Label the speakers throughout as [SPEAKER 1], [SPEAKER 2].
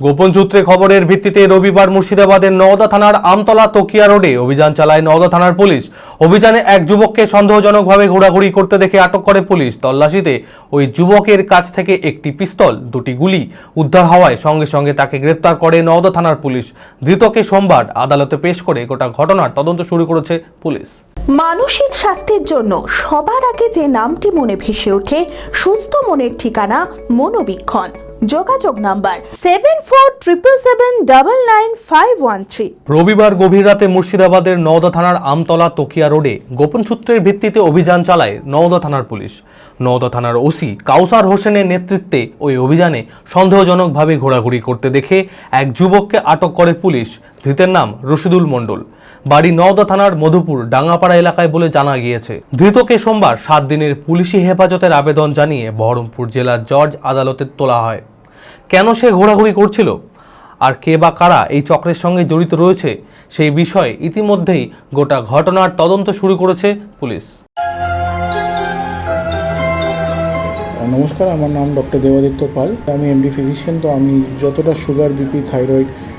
[SPEAKER 1] গোপন সূত্রে খবরের ভিত্তিতে রবিবার মুর্শিদাবাদের নওদা থানার আমতলা তকিয়া রোডে অভিযান চালায় নওদা থানার পুলিশ। অভিযানে এক যুবককে সন্দেহজনকভাবে ঘোরাঘুরি করতে দেখে আটক করে পুলিশ। তল্লাশিতে ওই যুবকের কাছ থেকে একটি পিস্তল, দুটি গুলি উদ্ধার হওয়ায় সঙ্গে সঙ্গে তাকে গ্রেপ্তার করে নওদা থানার পুলিশ। ধৃতকে সোমবার আদালতে পেশ করে গোটা ঘটনার তদন্ত শুরু করেছে পুলিশ।
[SPEAKER 2] মানসিক স্বাস্থ্যের জন্য সবার আগে যে নামটি মনে ভেসে ওঠে, সুস্থ মনের ঠিকানা মনোবীক্ষণ। যোগাযোগ number seven four triple seven double nine five one three
[SPEAKER 1] রবিবার গভীর রাতে মুর্শিদাবাদের নওদা থানার আমতলা তোকিয়া রোডে গোপন সূত্রের ভিত্তিতে অভিযান চালায় নওদা থানার পুলিশ। নওদা থানার ওসি কাউসার হোসেনের নেতৃত্বে ওই অভিযানে সন্দেহজনকভাবে ঘোরাঘুরি করতে দেখে এক যুবককে আটক করে পুলিশ। ধৃতের নাম রশিদুল মণ্ডল। বাড়ি নওদা থানার মধুপুর, ডাঙ্গাপাড়া এলাকায় বলে জানা গিয়েছে। ধৃতকে সোমবার সাত দিনের পুলিশি হেফাজতের আবেদন জানিয়ে বহরমপুর জেলার জজ আদালতে তোলা হয়। কেন সে ঘোরাঘুরি করছিল? আর কে বা কারা এই চক্রের সঙ্গে জড়িত রয়েছে? সেই বিষয়ে ইতিমধ্যেই গোটা ঘটনার তদন্ত শুরু করেছে পুলিশ।
[SPEAKER 3] নমস্কার, আমার নাম ডক্টর দেবাদিত্য পাল। আমি এমডি ফিজিশিয়ান তো আমি যতটা সুগার বিপি থাইরয়েড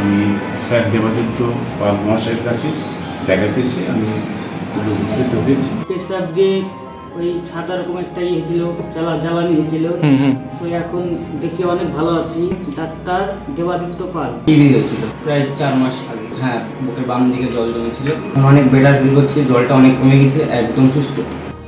[SPEAKER 4] আমি স্যার দেবাদিত্য পাল মহাশয়ের কাছে দেখাতে এসে আমি উপকৃত হয়েছি।
[SPEAKER 5] পেশাব দিয়ে ওই সাদা রকম একটা ইয়ে হয়েছিল জ্বালা জ্বালানি হয়েছিল তো এখন দেখি অনেক ভালো আছি। ডাক্তার দেবাদিত্য পাল।
[SPEAKER 6] টিভি হয়েছিল প্রায় চার মাস আগে। হ্যাঁ বুকের বাম দিকে জল জমেছিল। অনেক বেটার ফিল করছি জলটা অনেক কমে গেছে একদম সুস্থ।